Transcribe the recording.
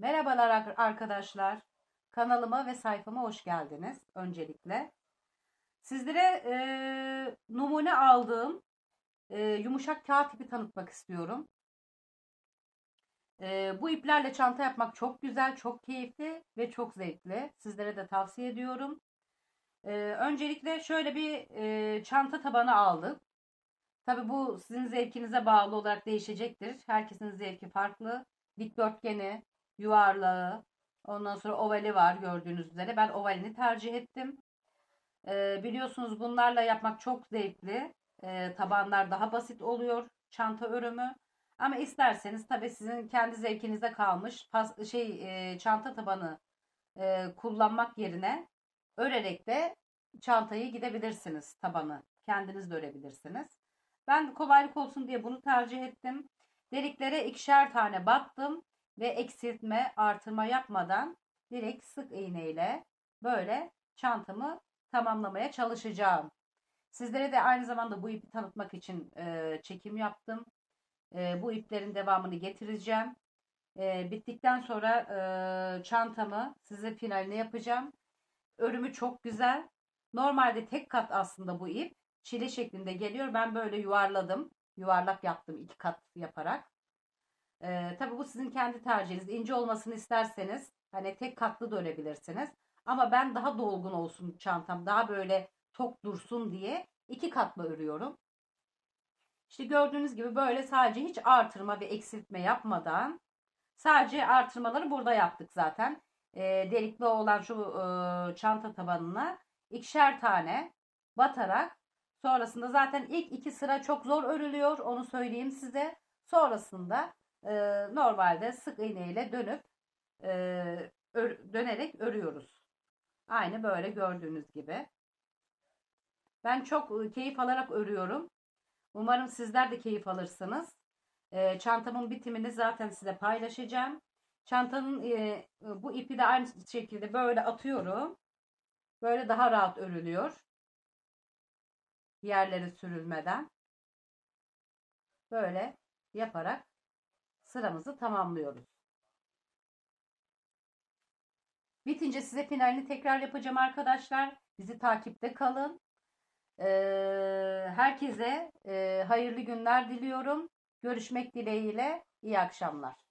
Merhabalar ar- arkadaşlar. Kanalıma ve sayfama hoş geldiniz öncelikle. Sizlere e, numune aldığım e, yumuşak kağıt ipi tanıtmak istiyorum. E, bu iplerle çanta yapmak çok güzel, çok keyifli ve çok zevkli. Sizlere de tavsiye ediyorum. E, öncelikle şöyle bir e, çanta tabanı aldım. Tabi bu sizin zevkinize bağlı olarak değişecektir. Herkesin zevki farklı. Dikdörtgeni, yuvarlağı, ondan sonra ovali var gördüğünüz üzere. Ben ovalini tercih ettim. Ee, biliyorsunuz bunlarla yapmak çok zevkli. Ee, tabanlar daha basit oluyor. Çanta örümü. Ama isterseniz tabi sizin kendi zevkinize kalmış pas, şey e, çanta tabanı e, kullanmak yerine örerek de çantayı gidebilirsiniz tabanı. Kendiniz de örebilirsiniz. Ben kolaylık olsun diye bunu tercih ettim. Deliklere ikişer tane battım ve eksiltme, artırma yapmadan direkt sık iğneyle böyle çantamı tamamlamaya çalışacağım. Sizlere de aynı zamanda bu ipi tanıtmak için e, çekim yaptım. E, bu iplerin devamını getireceğim. E, bittikten sonra e, çantamı size finalini yapacağım. Örümü çok güzel. Normalde tek kat aslında bu ip. Çile şeklinde geliyor. Ben böyle yuvarladım. Yuvarlak yaptım iki kat yaparak. Ee, tabii bu sizin kendi tercihiniz. İnce olmasını isterseniz hani tek katlı da örebilirsiniz. Ama ben daha dolgun olsun çantam. Daha böyle tok dursun diye iki katlı örüyorum. İşte gördüğünüz gibi böyle sadece hiç artırma ve eksiltme yapmadan sadece artırmaları burada yaptık zaten. E, delikli olan şu e, çanta tabanına ikişer tane batarak sonrasında zaten ilk iki sıra çok zor örülüyor onu söyleyeyim size. Sonrasında e, normalde sık iğneyle dönüp e, ör, dönerek örüyoruz. Aynı böyle gördüğünüz gibi. Ben çok keyif alarak örüyorum. Umarım sizler de keyif alırsınız. E, çantamın bitimini zaten size paylaşacağım. Çantanın e, bu ipi de aynı şekilde böyle atıyorum. Böyle daha rahat örülüyor. Yerleri sürülmeden. Böyle yaparak sıramızı tamamlıyoruz. Bitince size finalini tekrar yapacağım arkadaşlar. Bizi takipte kalın. Ee, herkese e, hayırlı günler diliyorum. Görüşmek dileğiyle. İyi akşamlar.